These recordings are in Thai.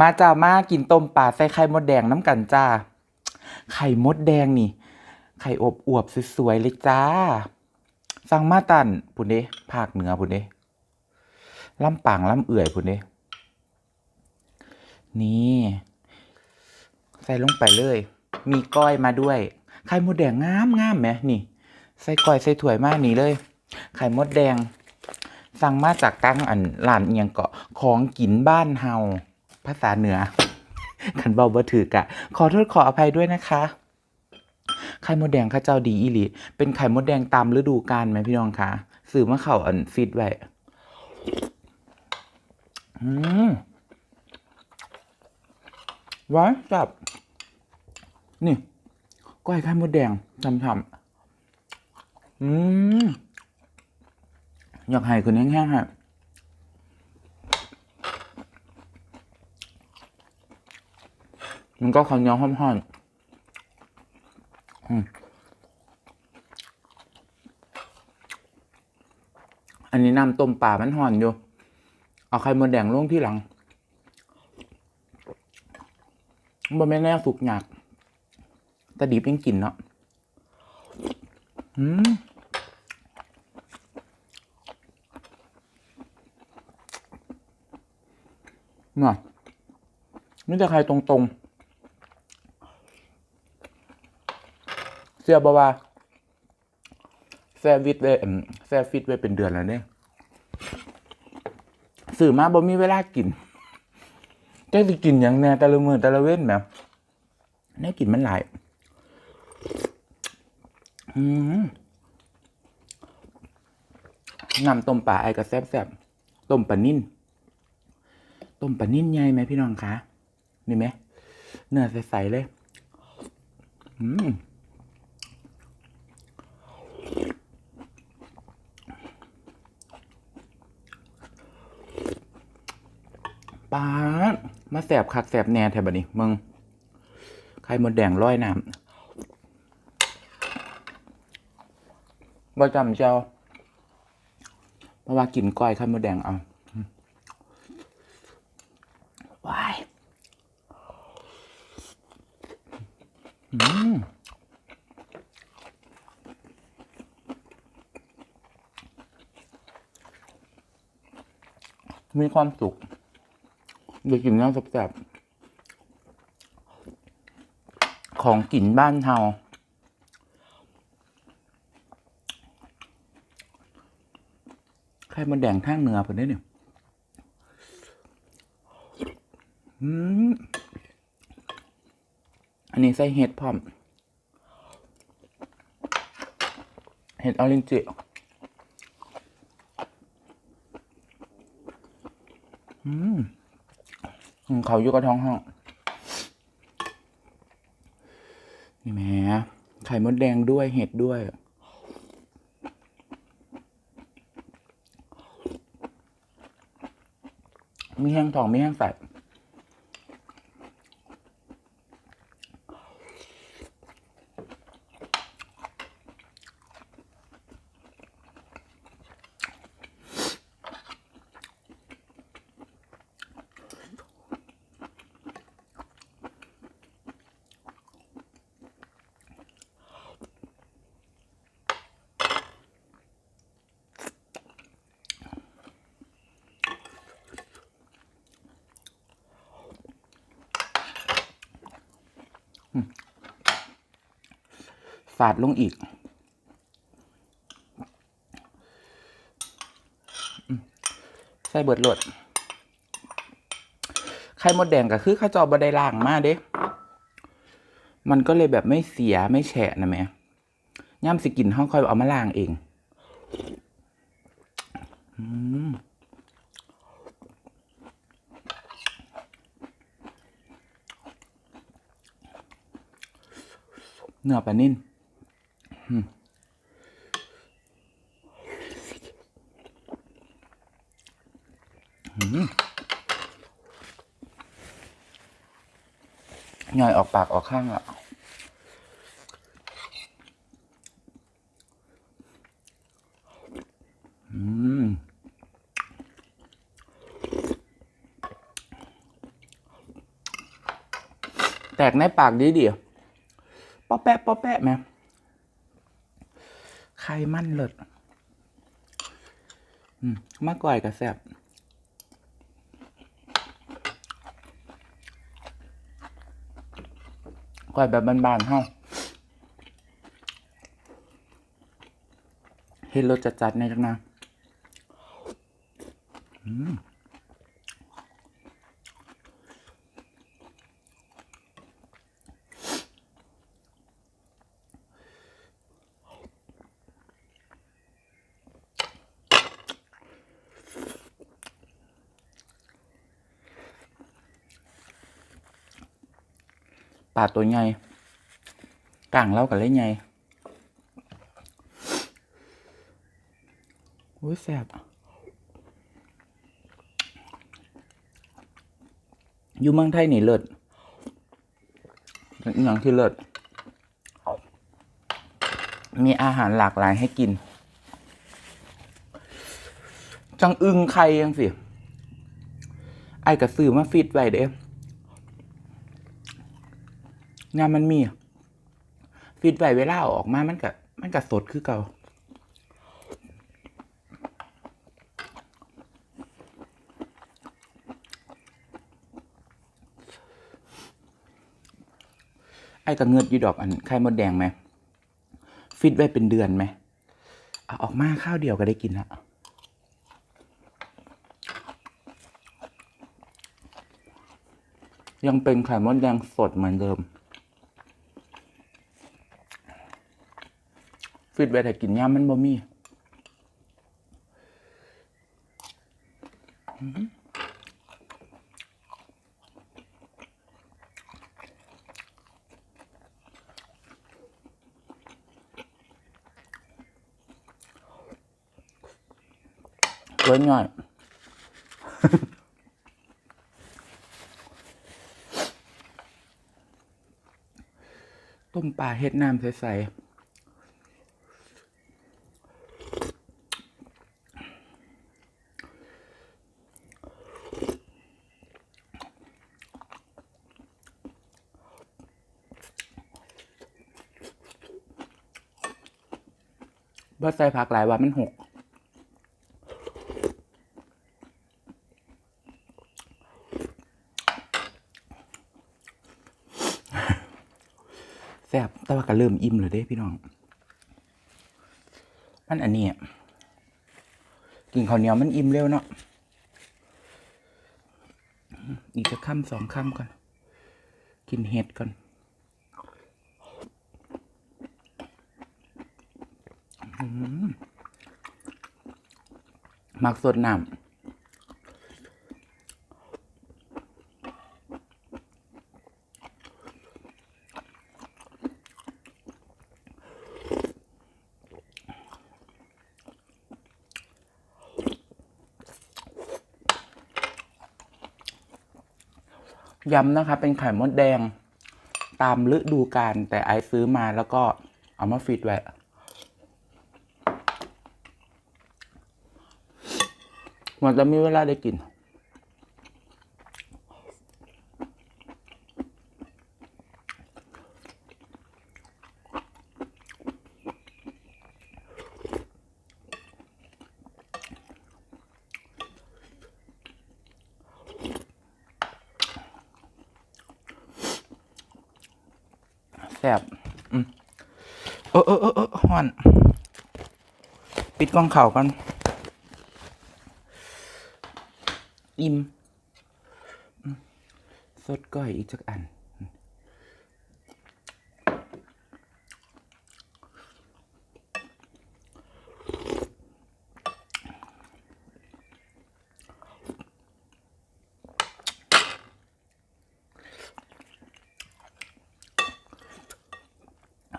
มาจ้ามากินต้มปลาใส่ไข่มดแดงน้ำกันจ้า ไข่มดแดงนี่ ไข่อบอวบสวยๆเลยจ้า สั่งมาตันพุ่นเด้ภาคเหนือพุ่นเด้ลำปางลำเอื่อยพุ่นเด้นี่ ใส่ลงไปเลย มีก้อยมาด้วย ไข่มดแดงงามงามไหมนี่ ใส่ก้อยใส่ถ้วยมากนี่เลย ไข่มดแดง สั่งมาจากตั้งอันร้านเอียงเกาะของกินบ้านเฮา ภาษาเหนือขันเบาบ่ถือกะ ขอโทษขออภัยด้วยนะคะไข่มดแดงข้าเจ้าดีอีหลีเป็นไข่มดแดงตามฤดูกาลไหมพี่น้องคะสื่อมาเข่าอันฟิตไว้หวานจับ นี่ก้อยไข่มดแดงทำๆอืมอยากให้คุณแห้งๆฮะ มันก็ข้าวเหนียวหอมๆอืมอันนี้น้ำต้มป่ามันห่อนอยู่ เอาไข่มดแดงลงที่หลังบ่ไม่แน่สุกหยากแต่ดิบยังกินเนาะอืมน่ะนี่จะใครตรงๆ เสียบว่าแซวิตไว้แซฟิตไว้เป็นเดือนแล้วเนี่ยสื่อมาบ่มีเวลากินจะสิกินอย่างแน่แต่ละมือแต่ละเว้นแบบแน่กินมันหลายอืมน้ำต้มปลาไอ้กับแซบต้มปลานิ่นต้มปลานิ่นใหญ่ไหมพี่น้องคะนี่ไหมเนื้อใสๆเลย อืม ปลามาแสบคักแสบแน่แถบนี้มึงไข่มดแดงร้อยน้ำบ่จำเจ้าเพราะว่ากินก้อยไข่มดแดงเอาว้ายอืมมีความสุข เดี๋ยวกินน้ำแซ่บๆของกินบ้านเฮาไข่มันแดงทางเหนือเพิ่นได้เนี่ยอันนี้ใส่เห็ดพร้อม เห็ดออรินจิอืมขอ เขาอยู่กับท้องห้อง นี่แหม่ไข่มดแดงด้วยเห็ดด้วย มีแห้งทองมีแห้งใส่าดลงอีก ใส่เบิดโหลดไข่มดแดงก็คือข้าวจอบไดล่างมาเด้มันก็เลยแบบไม่เสียไม่แฉะนะแม่ย่ำสิกินห้องคอยเอามาล้างเองอืมเนื้อปลานิ่น ย่อยออกปากออกข้างอะแตกในปากดีดีป๊อแปะป๊อแปะไหม ไข่มันเลิศมากก่อยกับแซบก่อยแบบบานๆเฮาเห็นรสจัดๆในจังนะอืม ปลาตัวใหญ่กลางเล่ากันเลยใหญ่อุ้ยแสบอยู่เมืองไทยนี่เลิศอหย่างที่เลิศมีอาหารหลากหลายให้กิน จังอึงไข่ยังสิ ไอ้กระสือมาฟีดไว้เด้ งานมันมีฟีดไว้เวลาออกมามันก็มันก็สดคือเก่าไอ้ก็เงิดยู่ดอกอันไข่มดแดงไหมฟีดไว้เป็นเดือนไหมอออกมาข้าวเดียวก็ได้กินละยังเป็นไข่มดแดงสดเหมือนเดิม ฟิตไว้แต่กินยามมันบ่มีเว้นหน่อยต้มปลาเฮ็ดน้ำใสๆ บ่ใส่ผักหลายว่ามันหก แซ่บแต่ว่าก็เริ่มอิ่มเลยเด้พี่น้อง มันอันนี้กินข้าวเหนียวมันอิ่มเร็วเนาะอีกจะค่ำสองค่ำก่อน กินเห็ดก่อน มักสดน้ำยำนะคะเป็นไข่มดแดงตามฤดูกาลแต่ไอซ์ซื้อมาแล้วก็เอามาฟีดไว้ มันจะมีเวลาได้กิน แซ่บอืมเออเออเออเออฮ้อน ปิดกล้องเข่ากัน อิ่มสดก้อยอีกจักอัน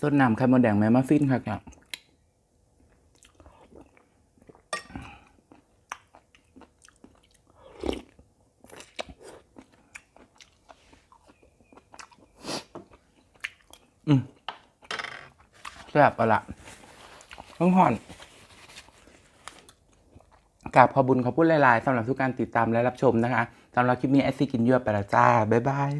สดน้ำไข่มดแดงแม่มาฟินครับเนี่ยอืม แซ่บอะละต้องห่อนกราบขอบุญขอพูดหลายๆสำหรับทุกการติดตามและรับชมนะคะสำหรับคลิปนี้แอซี่กินยั่วไปละจ้า บ๊ายบาย